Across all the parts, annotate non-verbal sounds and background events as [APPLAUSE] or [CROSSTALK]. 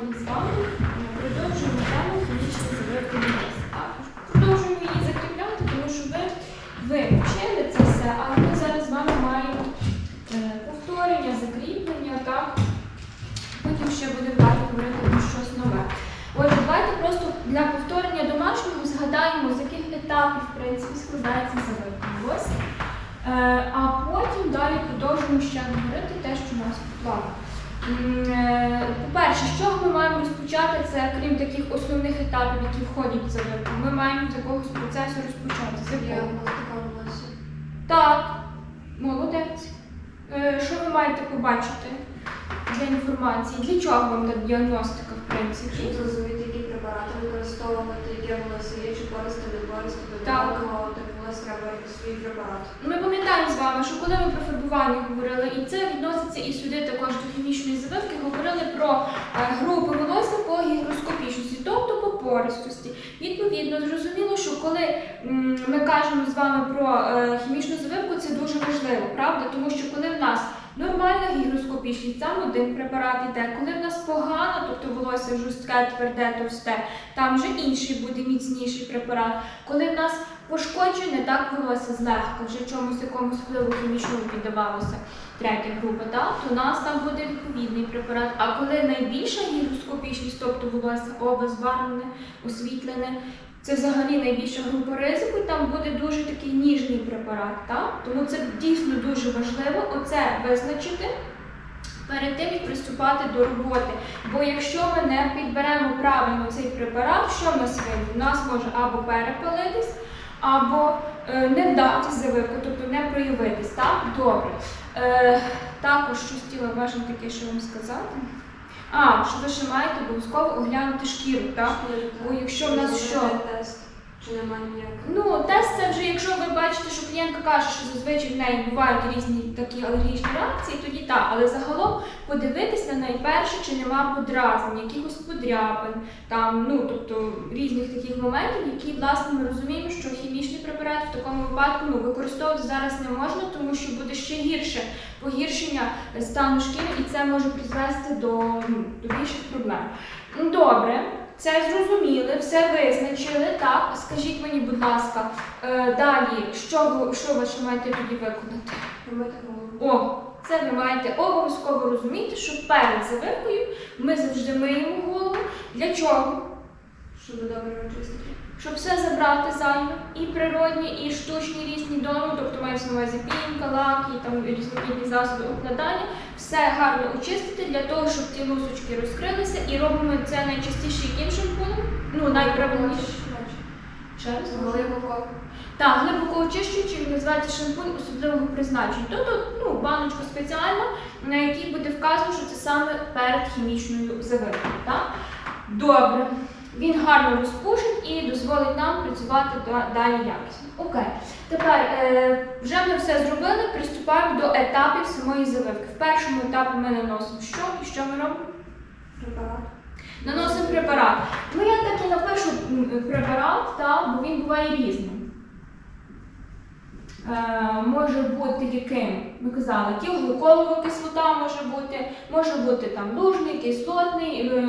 сьогодні з вами продовжуємо тему хімічної завивки. Також продовжуємо її закріпляти, тому що ви, ви вчили це все, але ми зараз з вами маємо е, повторення, закріплення, так? Потім ще буде варто говорити про щось нове. Отже, давайте просто для повторення домашнього згадаємо, з яких етапів в принципі складається завивка волосся. Е, а потім далі продовжуємо ще говорити те, що у нас по плану. Е, По-перше, з чого ми маємо розпочати, це крім таких основних етапів, які входять в завивку, ми маємо з якогось процесу розпочати. З якого? Так, молодець. Е, Що ви маєте побачити для інформації? Для чого вам діагностика, в принципі? Щоб зрозуміти, які препарати використовувати, яке волосся є, чи користи, не користи, до Так. якого треба свій препарат. Ми пам'ятаємо з вами, що коли ми про фарбування говорили, і це відноситься і сюди також до хімічної завивки, говорили про е, групи волосся по гігроскопічності, тобто по пористості. Відповідно, зрозуміло, що коли ми кажемо з вами про е, хімічну завивку, це дуже важливо, правда? Тому що коли в нас нормальна гігроскопічність, там один препарат іде, коли в нас погано, тобто волосся жорстке, тверде, товсте, там вже інший буде міцніший препарат. Коли в нас пошкоджене так волосся злегка, вже чомусь якомусь впливу хімічному піддавалося третя група, так, то у нас там буде відповідний препарат. А коли найбільша гігроскопічність, тобто волосся обезбарвлене, освітлене, це взагалі найбільша група ризику, там буде дуже такий ніжний препарат. Так? Тому це дійсно дуже важливо оце визначити. Перед тим як приступати до роботи. Бо якщо ми не підберемо правильно цей препарат, що нас вийде? У нас може або перепалитись, або е, не дати завивку, тобто не проявитись. Так? Добре. Е, також щось тіла важливо таке, що вам сказати. А, що ви ще маєте обов'язково оглянути шкіру, так? Бо якщо в нас що? Чи немає ніякого. Ну, тест це вже, якщо ви бачите, що клієнтка каже, що зазвичай в неї бувають різні такі алергічні реакції, тоді так. Але загалом подивитись на неї перше, чи нема подразнень, якихось подряпин, там, ну тобто різних таких моментів, які власне ми розуміємо, що хімічний препарат в такому випадку ну, використовувати зараз не можна, тому що буде ще гірше погіршення стану шкіри, і це може призвести до, ну, до більших проблем. Ну, Добре. Це зрозуміли, все визначили. Так, скажіть мені, будь ласка, е, далі, що ви, що ви ще маєте тоді виконати? О, це ви маєте обов'язково розуміти, що перед завивкою ми завжди миємо голову. Для чого? Щоб добре очистити. Щоб все забрати зайве, і природні, і штучні різні дону, тобто мається на увазі пінка, лаки, там різноманітні засоби укладання, все гарно очистити для того, щоб ті лусочки розкрилися, і робимо це найчастіше яким шампунем? Ну, найправильніше. Ще раз. Глибоко. Так, глибоко очищуючий він називається шампунь особливого призначення. Тобто ну, баночка спеціальна, на якій буде вказано, що це саме перед хімічною завивкою. Так? Добре. Він гарно розпушить і дозволить нам працювати далі якісно. Окей. Тепер е, вже ми все зробили, приступаємо до етапів самої завивки. В першому етапі ми наносимо що і що ми робимо? Препарат. Наносимо препарат. Ну я так і напишу препарат, та, бо він буває різним. Е, може бути яким? Ми казали, тілгликолова кислота може бути, може бути там лужний, кислотний, е.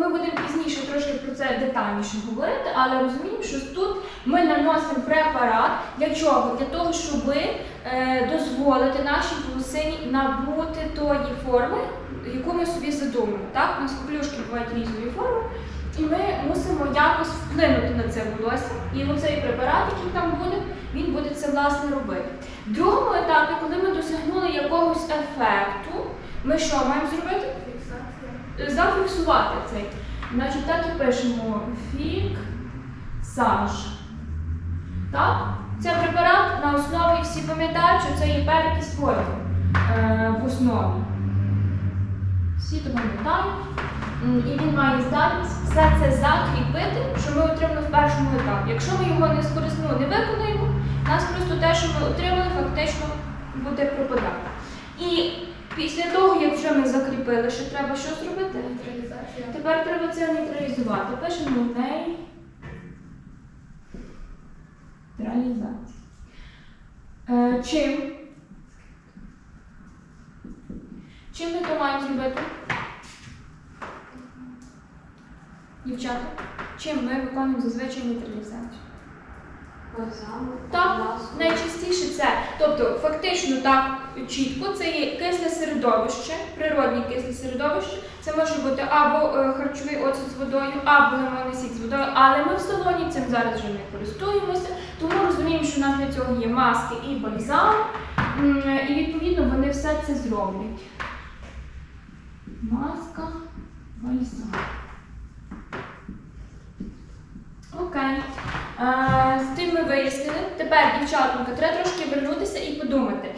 Ми будемо пізніше трошки про це детальніше говорити, але розуміємо, що тут ми наносимо препарат для чого? Для того, щоб е, дозволити нашій волосині набути тої форми, яку ми собі задумали. Так, у нас коклюшки бувають різної форми, і ми мусимо якось вплинути на це волосся. І оцей препарат, який там буде, він буде це власне робити. В другому етапі, коли ми досягнули якогось ефекту, ми що маємо зробити? Фіксація. Зафіксувати цей. Значить, так і пишемо фіксаж. Так? Це препарат на основі, всі пам'ятають, що це є перекись воду е, в основі. Всі то пам'ятають. І він має здатність все це закріпити, що ми отримали в першому етапі. Якщо ми його не скористаємо, не виконуємо, нас просто те, що ми отримали, фактично буде пропадати. І після того, як вже ми закріпили, що треба що зробити? Нейтралізація. Тепер треба це нейтралізувати. Пишемо нейтралізація. Е, чим? Чим ми то маємо зробити? Дівчата, чим ми виконуємо зазвичай нейтралізацію? Так, найчастіше це, тобто фактично так чітко, це є кисле середовище, природне кисле середовище. Це може бути або е, харчовий оцет з водою, або лимонний сік з водою, але ми в салоні цим зараз вже не користуємося, тому розуміємо, що у нас для цього є маски і бальзам, і відповідно вони все це зроблять. Маска, бальзам. Окей. Е, з тим ми вияснили. Тепер, дівчатонька, треба трошки вернутися і подумати.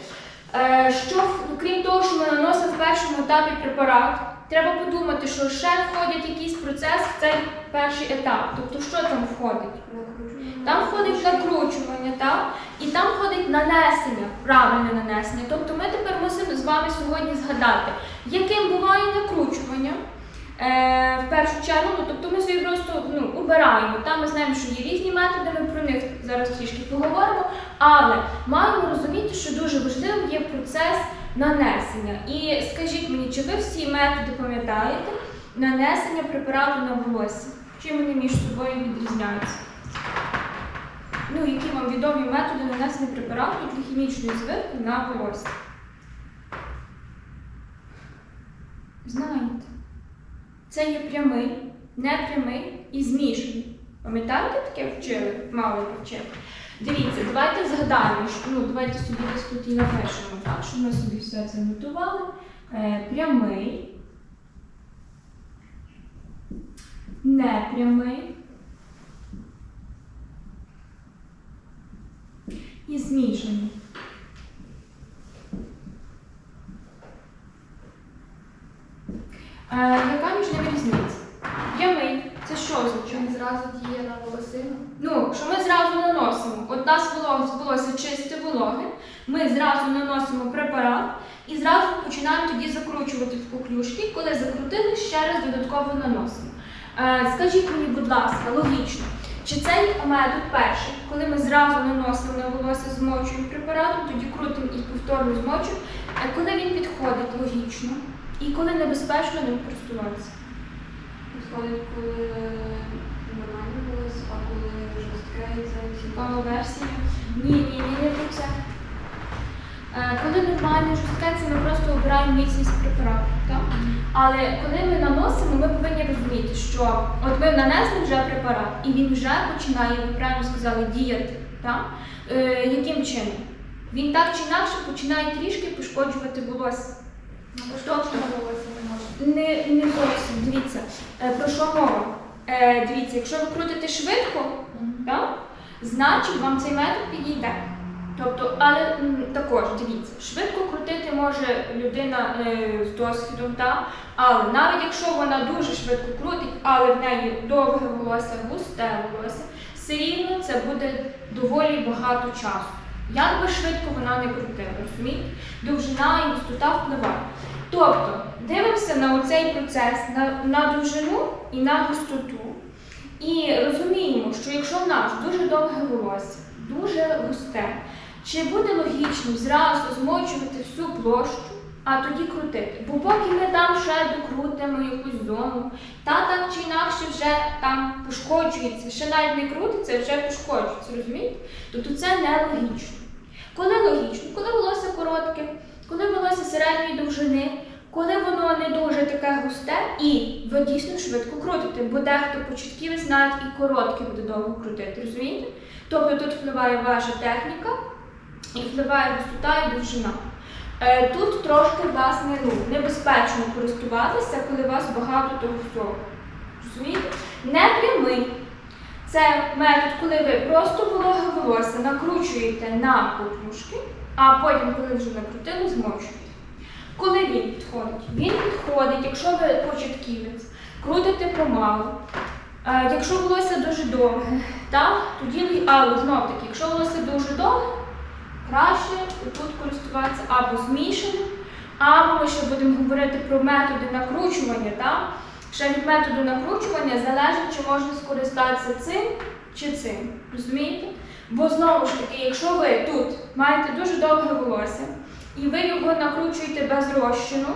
Е, що, крім того, що ми наносимо в першому етапі препарат, треба подумати, що ще входить якийсь процес в цей перший етап. Тобто, що там входить? Там входить накручування, так? І там входить нанесення, правильне нанесення. Тобто ми тепер мусимо з вами сьогодні згадати, яким буває накручування. Е, в першу чергу, ну, тобто ми собі просто ну, обираємо. Там ми знаємо, що є різні методи, ми про них зараз трішки поговоримо. Але маємо розуміти, що дуже важливим є процес нанесення. І скажіть мені, чи ви всі методи пам'ятаєте нанесення препарату на волосся? Чим вони між собою відрізняються? Ну, які вам відомі методи нанесення препарату для хімічної звивки на волосся? Знаєте. Це є прямий, непрямий і змішаний. Пам'ятаєте, таке вчили? Мали вчити. Дивіться, давайте згадаємо, що ну, давайте собі десь тут і напишемо, так, щоб ми собі все це нотували. Е, прямий, непрямий і змішаний. Е, яка між ними різниця? Прямий це що означає? Він зразу діє на волосину. Ну, що ми зразу наносимо. От нас волосся, волосся чисте вологе, ми зразу наносимо препарат і зразу починаємо тоді закручувати в поклюшки. Коли закрутили, ще раз додатково наносимо. Е, скажіть мені, будь ласка, логічно, чи цей метод перший, коли ми зразу наносимо на волосся, змочуємо препаратом, тоді крутимо і повторно змочуємо, е, коли він підходить логічно і коли небезпечно ним користуватися? Підходить, коли нормально волосся, а коли це всі. Версія. Ні, ні, ні, не про це. Е, Коли нормально жорстке, це ми просто обираємо міцність препарату. Так? Але коли ми наносимо, ми повинні розуміти, що от ми нанесли вже препарат, і він вже починає, ви правильно сказали, діяти. Так? Е, яким чином? Він так чи інакше починає трішки пошкоджувати волосся. Не може. Не, не зовсім, дивіться, е, про що мова? Е, дивіться, якщо ви крутите швидко, так? значить вам цей метод підійде. Тобто, але м, також дивіться, швидко крутити може людина е, з досвідом, так? але навіть якщо вона дуже швидко крутить, але в неї довге волосся, густе волосся, все рівно це буде доволі багато часу. Як би швидко вона не крутила, розумієте? Довжина і густота впливає. Тобто, дивимося на оцей процес, на, на довжину і на густоту. І розуміємо, що якщо в нас дуже довге волосся, дуже густе, чи буде логічно зразу змочувати всю площу, а тоді крутити? Бо поки ми там ще докрутимо якусь зону, та так чи інакше вже там пошкоджується, ще навіть не крутиться, вже пошкоджується, розумієте? Тобто це нелогічно. Коли логічно? Коли волосся коротке, коли волосся середньої довжини, коли воно не дуже таке густе, і ви дійсно швидко крутите, бо дехто початківець навіть і коротке буде довго крутити, розумієте? Тобто тут впливає ваша техніка і впливає густота і довжина. Е, Тут трошки власне ну, небезпечно користуватися, коли у вас багато того всього. Розумієте? Непрямий. Це метод, коли ви просто вологе волосся накручуєте на покружки, а потім, коли вже накрутили, змочуєте. Коли він підходить? Він підходить, якщо ви початківець, крутите помалу. Е, якщо волосся дуже довге, так, тоді але знов таки, якщо волосся дуже довге, краще тут користуватися або змішаним, або ми ще будемо говорити про методи накручування. Так? Ще від методу накручування залежить, чи можна скористатися цим чи цим. Розумієте? Бо знову ж таки, якщо ви тут маєте дуже довге волосся, і ви його накручуєте без розчину,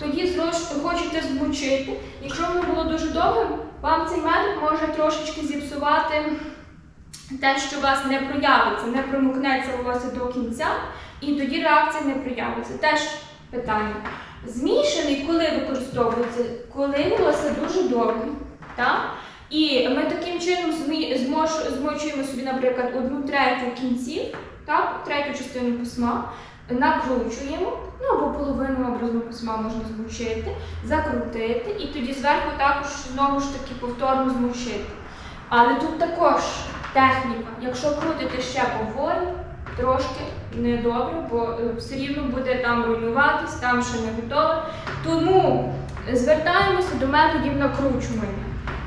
тоді хочете змочити. Якщо воно було дуже довгим, вам цей метод може трошечки зіпсувати те, що у вас не проявиться, не промокнеться волосся до кінця, і тоді реакція не проявиться. Теж питання. Змішаний, коли використовується, коли волосся дуже довге, так? І ми таким чином змочуємо собі, наприклад, одну третю кінців, так, третю частину письма, накручуємо, ну або половину образно письма можна змочити, закрутити, і тоді зверху також знову ж таки повторно змочити. Але тут також техніка. Якщо крутити ще поволі, трошки недобре, бо е, все рівно буде там руйнуватись, там ще не готове. Тому звертаємося до методів накручування.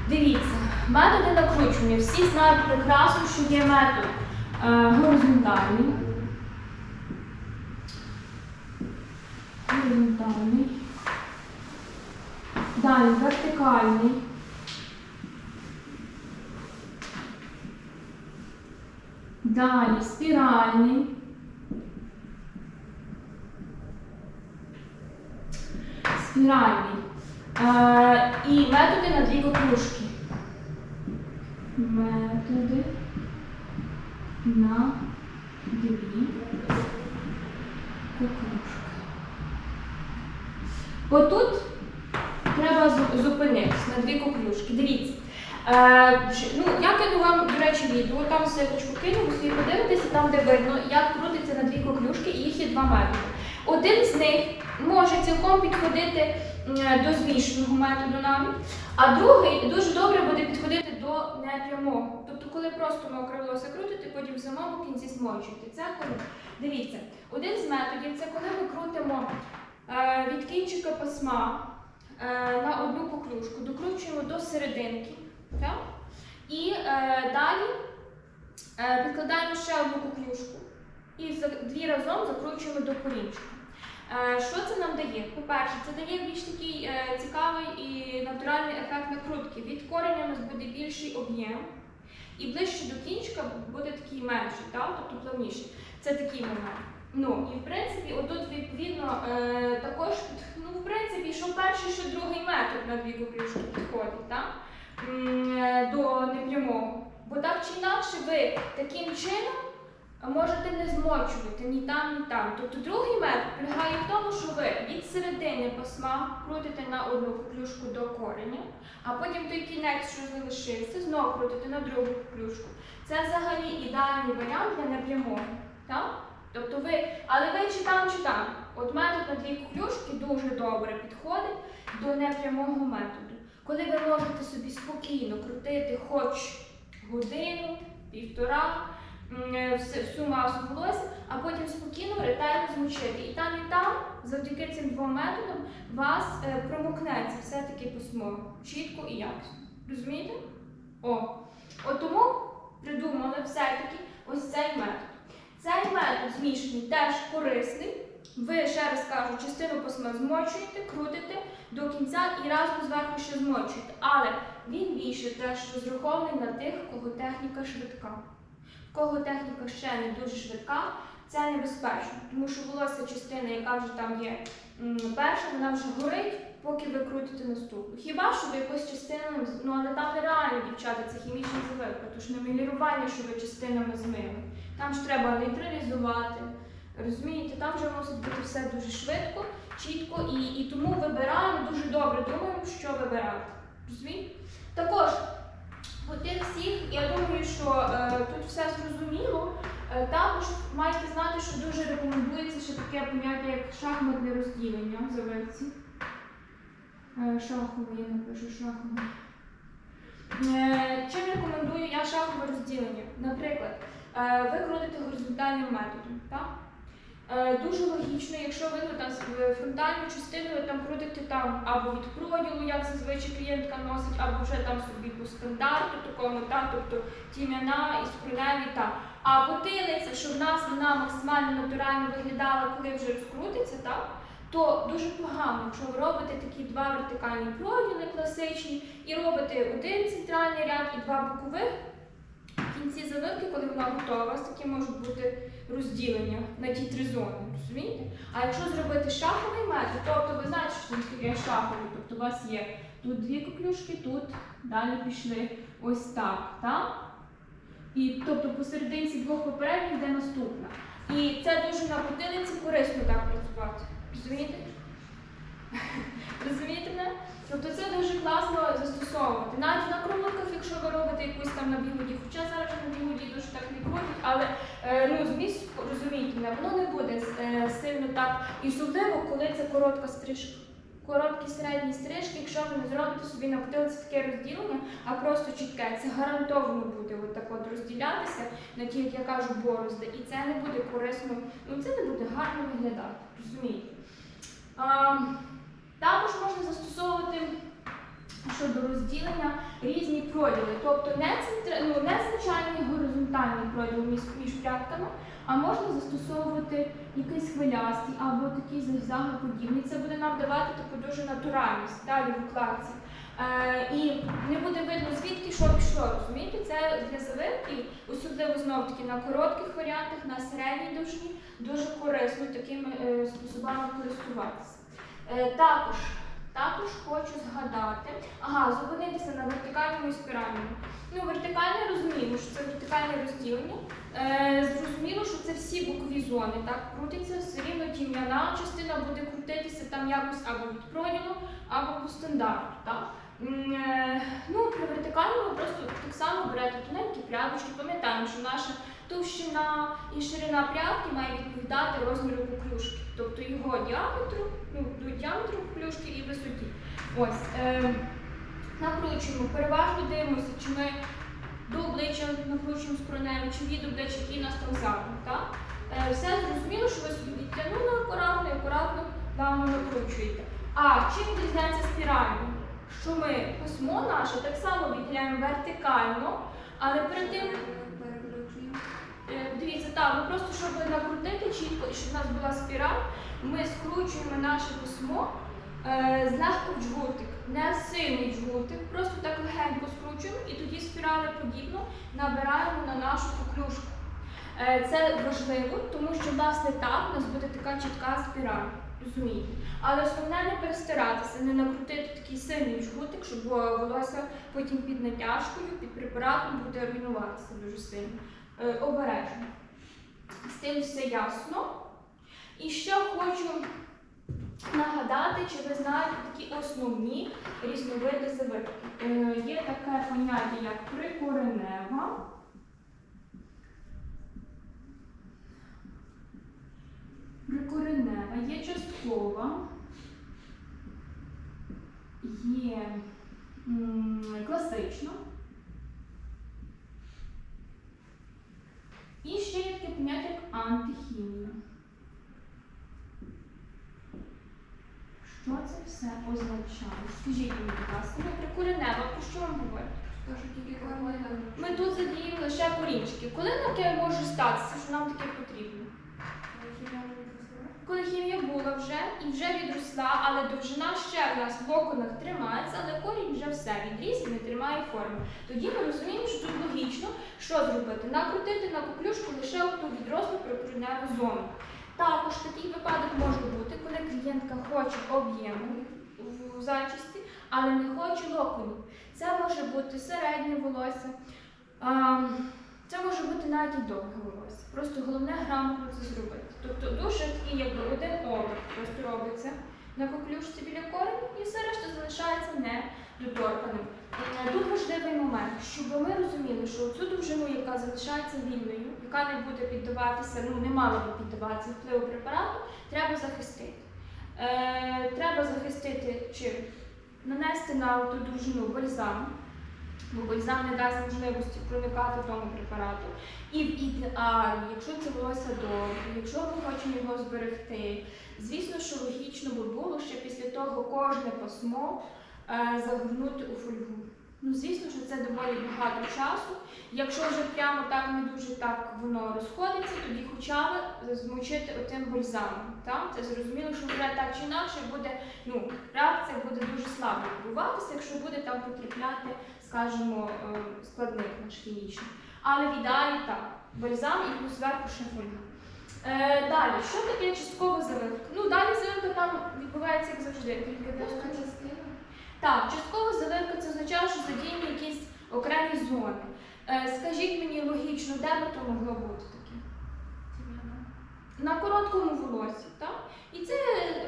Дивіться, методи накручування. Всі знають прекрасно, що є метод е, горизонтальний. Горизонтальний. Далі вертикальний. Далі спіральний. Спіральний. Е, і методи на дві коклюшки. Методи на дві коклюшки. Отут треба зупинитись на дві коклюшки. Дивіться. Е, ну, я кину вам, до речі, відео, там силочку кину, ви собі подивитеся, там, де видно, як крутиться на дві коклюшки, і їх є два методи. Один з них може цілком підходити до змішаного методу навіть, а другий дуже добре буде підходити до непрямого. Тобто, коли просто мокре волосся крутите, потім в самому кінці смочуєте. Це коли. Дивіться, один з методів це коли ми крутимо е, від кінчика пасма е, на одну коклюшку, докручуємо до серединки. Так? І е, далі е, підкладаємо ще одну коклюшку і дві разом закручуємо до корінчика. Е, що це нам дає? По-перше, це дає більш такий е, цікавий і натуральний ефект накрутки. Від кореня у нас буде більший об'єм, і ближче до кінчика буде такий менший, так? тобто плавніший. Це такий момент. Ну, і в принципі, отут відповідно е, також, ну, в принципі, що перший, що другий метод на дві коклюшки підходить, так? Е, до непрямого. Бо так чи інакше ви таким чином можете не змочувати ні там, ні там. Тобто другий метод полягає в тому, що ви від середини пасма крутите на одну коклюшку до кореня, а потім той кінець, що залишився, знову крутите на другу коклюшку. Це взагалі ідеальний варіант для непрямого. Так? Тобто ви, але ви чи там, чи там. От метод на дві коклюшки дуже добре підходить до непрямого методу. Коли ви можете собі спокійно крутити хоч годину, півтора, всю масу волосся, а потім спокійно ретельно змочити. І там, і там, завдяки цим двом методам, вас е, промокнеться все-таки письмо чітко і якісно. Розумієте? О. От тому придумали все-таки ось цей метод. Цей метод змішаний теж корисний. Ви ще раз кажу, частину письма змочуєте, крутите до кінця і разом зверху ще змочуєте. Але він більше теж розрахований на тих, кого техніка швидка. Кого техніка ще не дуже швидка, це небезпечно, тому що волосся частина, яка вже там є перша, вона вже горить, поки ви крутите наступну. Хіба що ви якось частинами, ну але там нереально, дівчата, це хімічна завивка, тож не мілірування, що ви частинами змили. Там ж треба нейтралізувати. Розумієте, там вже мусить бути все дуже швидко, чітко, і, і тому вибираємо дуже добре думаємо, що вибирати. Розумієте? Також по тих всіх, я думаю, що е, тут все зрозуміло. Е, також маєте знати, що дуже рекомендується ще таке поняття, як шахматне розділення в завивці. Е, шахове, я напишу шахове. Е, чим рекомендую я шахове розділення? Наприклад, е, ви крутите горизонтальним методом. Так? Е, Дуже логічно, якщо ви ну, там фронтальну частину там крутите там або від проділу, як зазвичай клієнтка носить, або вже там собі по стандарту такому, так, тобто тім'яна і скроневі так. А потилиця, щоб нас вона максимально натурально виглядала, коли вже розкрутиться, так, то дуже погано, якщо ви робите такі два вертикальні проділи класичні, і робите один центральний ряд і два бокових. В кінці завивки, коли вона готова, такі можуть бути розділення на ті три зони. Розумієте? А якщо зробити шаховий метод, тобто ви знаєте, що там є шаховий, тобто у вас є тут дві коклюшки, тут далі пішли ось так, так? І тобто посерединці двох попередніх йде наступна. І це дуже на потилиці корисно так працювати. Розумієте? [LAUGHS] Розумієте мене? Тобто це дуже класно застосовувати. Навіть на кругликах, якщо ви робите якусь там на бігоді, хоча зараз на бігоді дуже так не крутять, але е, ну, зміст, розумієте мене, воно не буде е, сильно так. І особливо, коли це коротка стрижка. Короткі середні стрижки, якщо ви не зробите собі на потилиці таке розділення, а просто чітке, це гарантовано буде от от розділятися на ті, як я кажу, борозди. І це не буде корисно, ну це не буде гарно виглядати. Розумієте? Також можна застосовувати щодо розділення різні проділи, тобто не, центр... ну, не звичайний горизонтальний проділ між, між прядками, а можна застосовувати якийсь хвилястий або такий зигзагоподібний. Це буде нам давати таку дуже натуральність далі в укладці. Е, і не буде видно, звідки що пішло, розумієте? Це для завивки, особливо знов таки на коротких варіантах, на середній довжині, дуже корисно такими е, способами користуватися. Е, також, також хочу згадати, ага, зупинитися на вертикальному і спіральному. Ну, вертикальне розуміємо, що це вертикальне розділення. Е, зрозуміло, що це всі бокові зони, так, крутиться все рівно тім'яна частина буде крутитися там якось або від проділу, або по стандарту. Так? Е, Ну, при вертикальному просто так само берете тоненькі прядочки, пам'ятаємо, що наша товщина і ширина прядки має відповідати розміру куклюшки, тобто його діаметру, ну, діаметру куклюшки і висоті. Ось, е, накручуємо, переважно дивимося, чи ми до обличчя накручуємо скроневі, чи від обличчя, який у нас там задум. Так? Е, все зрозуміло, що ви собі відтягнули акуратно і акуратно плавно накручуєте. А чим відрізняється спірально? Що ми письмо наше так само відділяємо вертикально, але перед тим Дивіться, так, ми просто щоб накрутити чітко, і щоб у нас була спіраль, ми скручуємо наше письмо е, злегка в джгутик, не сильний джгутик, просто так легенько скручуємо і тоді спіралі подібно набираємо на нашу поклюшку. Е, це важливо, тому що власне так у нас буде така чітка спіраль. Розумієте? Але основне не перестаратися, не накрутити такий сильний жгутик, щоб е, волосся потім під натяжкою, під препаратом буде руйнуватися дуже сильно. Е, обережно. З тим все ясно. І ще хочу нагадати, чи ви знаєте такі основні різновиди завивки. Е, є таке поняття, як прикоренева. Прикоренева, є часткова, є класична. І ще є таке поняття як антихімія. Що це все означає? Скажіть мені, будь ласка, Ми про що вам говорить? То, що тільки там. Ми тут задіємо лише корінчики. Коли таке може статися, що нам таке потрібно? Коли хімія була вже і вже відросла, але довжина ще в нас в оконах тримається, але корінь вже все відріс і не тримає форми. Тоді ми розуміємо, що тут логічно, що зробити? Накрутити на куклюшку лише ту відрослу прикореневу зону. Також такий випадок може бути, коли клієнтка хоче об'єму в зачісті, але не хоче локонів. Це може бути середнє волосся. Це може бути навіть і довге волосся. Просто головне грамотно це зробити. Тобто дуже такий, якби один оберт просто робиться на коклюшці біля кореня, і все решта залишається недоторканим. Тут важливий момент, щоб ми розуміли, що цю довжину, яка залишається вільною, яка не буде піддаватися, ну не мала би піддаватися впливу препарату, треба захистити. Е, треба захистити чим? Нанести на ту довжину бальзам, бо бальзам не дасть можливості проникати тому препарату. І в ідеалі, якщо це волосся довге, якщо ми хочемо його зберегти, звісно, що логічно би було ще після того кожне пасмо е, загорнути у фольгу. Ну, звісно, що це доволі багато часу. Якщо вже прямо так не дуже так воно розходиться, тоді хоча б змочити отим бальзамом. Так? Це зрозуміло, що вже так чи інакше буде, ну, реакція буде дуже слабо відбуватися, якщо буде там потрапляти, скажімо, складних складник наш хімічний. Але в ідеалі так. Бальзам і плюс зверху ще фольга. Е, далі, що таке часткова завивка? Ну, далі завивка там відбувається, як завжди, тільки частина. Так, часткова завивка це означає, що задіяні якісь окремі зони. Е, скажіть мені логічно, де би то могло бути? На короткому волосі, так? І це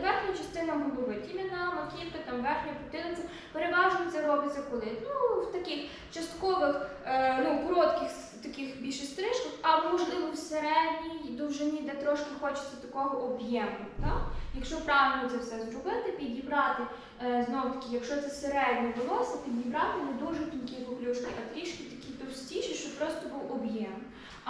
верхня частина голови, тім'яна, маківка, там верхня потилиця. Переважно це робиться коли? Ну, в таких часткових, е, ну, коротких таких більше стрижках, або можливо в середній довжині, де трошки хочеться такого об'єму. Так? Якщо правильно це все зробити, підібрати е, знову таки, якщо це середнє волосся, підібрати не дуже тонкі поклюшки, а трішки такі товстіші, щоб просто був об'єм,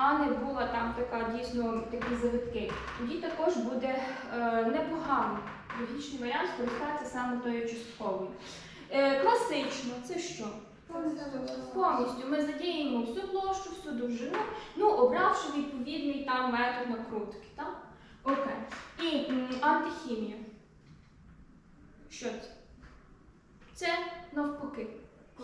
а не була там така дійсно такі завитки. Тоді також буде е, непоганий логічний варіант скористатися саме тою частковою. Е, класично, це що? Повністю ми задіємо всю площу, всю довжину, ну обравши відповідний там метод накрутки. Так? Окей. І антихімія. Що це? Це навпаки.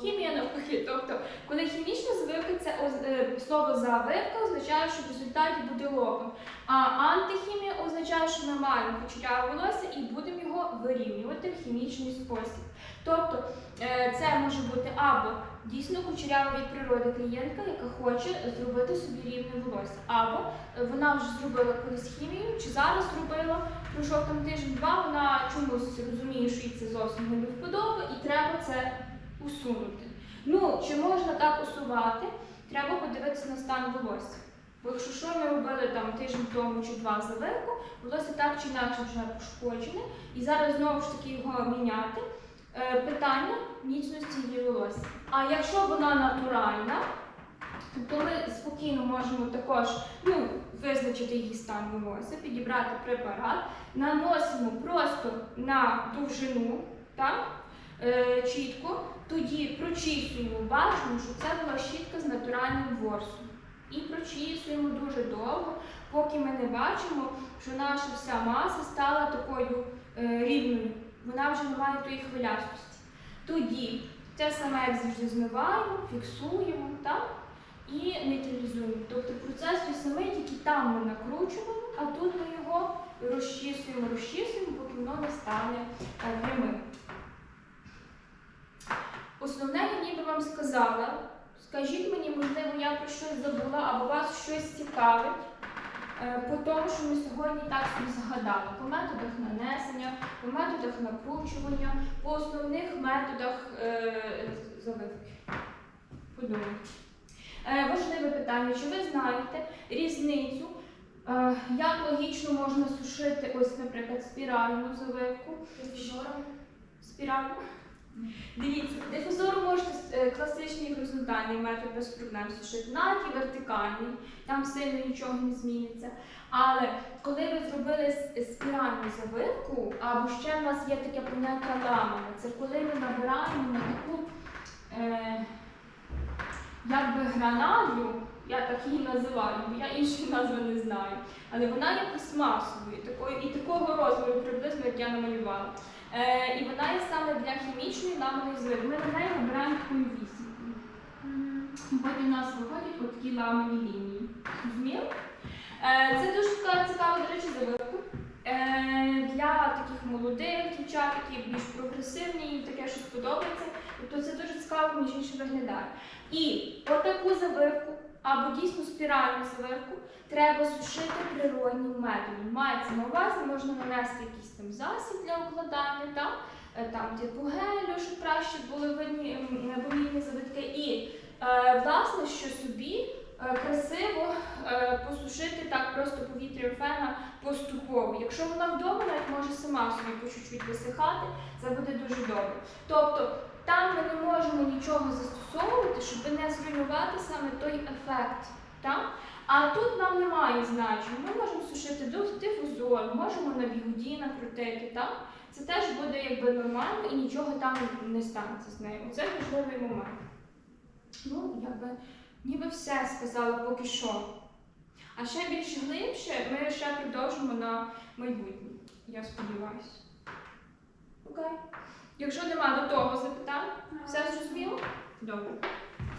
Хімія навпаки. Тобто, коли хімічна завивка, це е, слово завивка означає, що в результаті буде локон. А антихімія означає, що ми маємо кучеряве волосся і будемо його вирівнювати в хімічний спосіб. Тобто е, це може бути або дійсно кучерява від природи клієнтка, яка хоче зробити собі рівне волосся, або вона вже зробила колись хімію, чи зараз зробила, пройшов там тиждень-два, вона чомусь розуміє, що їй це зовсім не до і треба це усунути. Ну, чи можна так усувати? Треба подивитися на стан волосся. Бо якщо що ми робили там тиждень тому чи два завивку, волосся так чи інакше вже пошкоджене, і зараз знову ж таки його міняти. Е, питання міцності її волосся. А якщо вона натуральна, то ми спокійно можемо також ну, визначити її стан волосся, підібрати препарат, наносимо просто на довжину, так? Е, чітко, тоді прочісуємо, бачимо, що це була щітка з натуральним ворсом. І прочісуємо дуже довго, поки ми не бачимо, що наша вся маса стала такою е, рівною. Вона вже не має тої хвилястості. Тоді те саме, як завжди, змиваємо, фіксуємо так? і нейтралізуємо. Тобто процес той самий, тільки там ми накручуємо, а тут ми його розчісуємо, розчісуємо, поки воно не стане е, прямим. Основне я ніби вам сказала. Скажіть мені, можливо, я про щось забула, або вас щось цікавить. Е, По тому, що ми сьогодні так собі згадали, по методах нанесення, по методах накручування, по основних методах е, завивки. Подумайте. Е, важливе питання, чи ви знаєте різницю, е, як логічно можна сушити ось, наприклад, спіральну завивку? Спіральну. Дивіться, дифузору можете е, класичний горизонтальний метод без проблем сушити, навіть і вертикальний, там сильно нічого не зміниться. Але коли ви зробили спіральну завивку, або ще в нас є таке поняття ламана, це коли ми набираємо на таку е, якби гранаду, я так її називаю, бо я іншої назви не знаю. Але вона є пластмасовою, і такого розміру приблизно, як я намалювала. Е, і вона є саме для хімічної ламаної завивки. Ми на неї набираємо такою вісімкою. Потім у нас виходять отакі ламані лінії. Зрозуміли? Е, це дуже цікава, до речі, завивка. Е, для таких молодих дівчат, які більш прогресивні, і таке щось подобається. Тобто це дуже цікаво, іншим виглядає. І отаку завивку або дійсно спіральну завивку треба сушити природнім методом. Мається на увазі, можна нанести якийсь там засіб для укладання, та? е, там типу гелю, щоб краще були видні м, помітні завитки. І е, власне, що собі е, красиво е, посушити так просто повітрям фена поступово. Якщо вона вдома, навіть може сама собі по чуть-чуть висихати, це буде дуже добре. Тобто там ми не можемо нічого застосовувати, щоб не зруйнувати саме той ефект. Так? А тут нам немає значення. Ми можемо сушити дифузор, можемо на бігуді накрутити. Так? Це теж буде якби нормально і нічого там не станеться з нею. Це важливий момент. Ну, якби ніби все сказала поки що. А ще більш глибше ми ще продовжимо на майбутнє. Я сподіваюся. Окей. Якщо нема до того запитань, все зрозуміло? Добре.